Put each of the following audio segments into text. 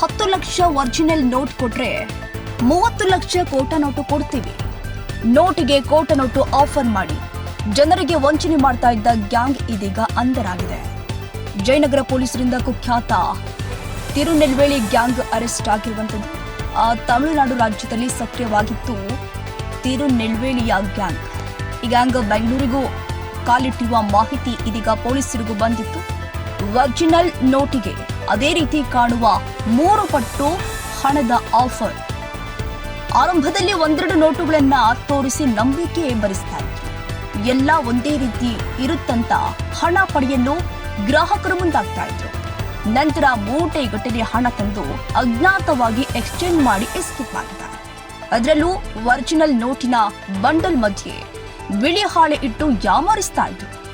ಹತ್ತು lakh original note ಕೊಟ್ರೆ ಮೂವತ್ತು ಲಕ್ಷ ಕೋಟ ನೋಟು ಕೊಡ್ತೀವಿ. ನೋಟಿಗೆ ಕೋಟ ನೋಟು ಆಫರ್ ಮಾಡಿ ಜನರಿಗೆ ವಂಚನೆ ಮಾಡ್ತಾ ಇದ್ದ ಗ್ಯಾಂಗ್ ಇದೀಗ ಅಂಧರಾಗಿದೆ. ಜಯನಗರ ಪೊಲೀಸರಿಂದ ಕುಖ್ಯಾತ ತಿರುನೆಲ್ವೇಳಿ ಗ್ಯಾಂಗ್ ಅರೆಸ್ಟ್ ಆಗಿರುವಂಥದ್ದು. ಆ ತಮಿಳುನಾಡು ರಾಜ್ಯದಲ್ಲಿ ಸಕ್ರಿಯವಾಗಿತ್ತು ತಿರುನೆಲ್ವೇಲಿಯ ಗ್ಯಾಂಗ್ ಈ ಗ್ಯಾಂಗ್ ಬೆಂಗಳೂರಿಗೂ ಕಾಲಿಟ್ಟಿರುವ ಮಾಹಿತಿ ಇದೀಗ ಪೊಲೀಸರಿಗೂ ಬಂದಿತ್ತು. ಒರಿಜಿನಲ್ ನೋಟಿಗೆ ಅದೇ ರೀತಿ ಕಾಣುವ ಮೂರು ಪಟ್ಟು ಹಣದ ಆಫರ್ ಆರಂಭದಲ್ಲಿ ಒಂದೆರಡು ನೋಟುಗಳನ್ನ ತೋರಿಸಿ ನಂಬಿಕೆ ಭರಿಸ್ತಾ ಇತ್ತು ಎಲ್ಲ ಒಂದೇ ರೀತಿ ಇರುತ್ತಂತ ಹಣ ಪಡೆಯಲು ಗ್ರಾಹಕರು ಮುಂದಾಗ್ತಾ ಇದ್ರು. ನಂತರ ಮೂಟೆ ಗಟ್ಟಲೆ ಹಣ ತಂದು ಅಜ್ಞಾತವಾಗಿ ಎಕ್ಸ್ಚೇಂಜ್ ಮಾಡಿ ಎಸ್ಕೇಪ್ ಆಗಿದ್ದಾರೆ ಅದರಲ್ಲೂ ಒರಿಜಿನಲ್ ನೋಟಿನ ಬಂಡಲ್ ಮಧ್ಯೆ ಬಿಳಿ ಹಾಳೆ ಇಟ್ಟು ಯಾಮಾರಿಸ್ತಾ ಇದ್ರು.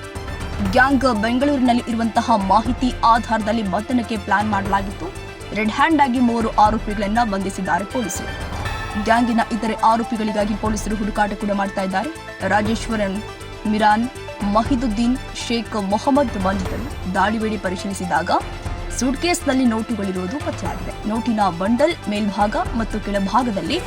ಗ್ಯಾಂಗ್ ಬೆಂಗಳೂರಿನಲ್ಲಿ ಇರುವಂತಹ ಮಾಹಿತಿ ಆಧಾರದಲ್ಲಿ ಬಂಧನಕ್ಕೆ ಪ್ಲಾನ್ ಮಾಡಲಾಗಿತ್ತು. ರೆಡ್ ಹ್ಯಾಂಡ್ ಆಗಿ ಮೂವರು ಆರೋಪಿಗಳನ್ನು ಬಂಧಿಸಿದ್ದಾರೆ ಪೊಲೀಸರು. ಗ್ಯಾಂಗಿನ ಇತರೆ ಆರೋಪಿಗಳಿಗಾಗಿ ಪೊಲೀಸರು ಹುಡುಕಾಟ ಕೂಡ ಮಾಡ್ತಾ ಇದ್ದಾರೆ. ರಾಜೇಶ್ವರನ್, ಮಿರಾನ್, ಮಹಿದುದ್ದೀನ್, ಶೇಖ್ ಮೊಹಮ್ಮದ್ ಬಂಧಿತರು. ದಾಳಿ ವೇಳೆ ಪರಿಶೀಲಿಸಿದಾಗ ಸೂಟ್ಕೇಸ್ನಲ್ಲಿ ನೋಟುಗಳಿರುವುದು ಪತ್ತೆಯಾಗಿದೆ. ನೋಟಿನ ಬಂಡಲ್ ಮೇಲ್ಭಾಗ ಮತ್ತು ಕೆಳಭಾಗದಲ್ಲಿ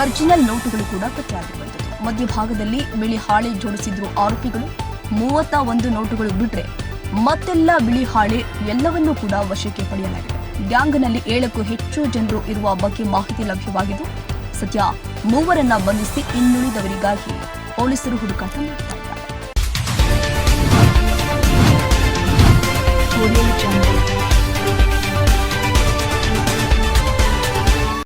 ಒರಿಜಿನಲ್ ನೋಟುಗಳು ಕೂಡ ಪತ್ತೆಯಾಗಿರುವಂಥದ್ದು ಮಧ್ಯಭಾಗದಲ್ಲಿ ಬಿಳಿ ಹಾಳೆ ಜೋಡಿಸಿದ್ರು ಆರೋಪಿಗಳು. ಮೂವತ್ತ ಒಂದು ನೋಟುಗಳು ಬಿಟ್ರೆ ಮತ್ತೆಲ್ಲ ಬಿಳಿ ಹಾಳೆ ಎಲ್ಲವನ್ನೂ ಕೂಡ ವಶಕ್ಕೆ ಪಡೆಯಲಾಗಿದೆ. ಗ್ಯಾಂಗ್ನಲ್ಲಿ ಏಳಕ್ಕೂ ಹೆಚ್ಚು ಜನರು ಇರುವ ಬಗ್ಗೆ ಮಾಹಿತಿ ಲಭ್ಯವಾಗಿದ್ದು, ಸದ್ಯ ಮೂವರನ್ನ ಬಂಧಿಸಿ ಇನ್ನುಳಿದವರಿಗಾಗಿ ಪೊಲೀಸರು ಹುಡುಕಾಟ ಮಾಡ್ತಾ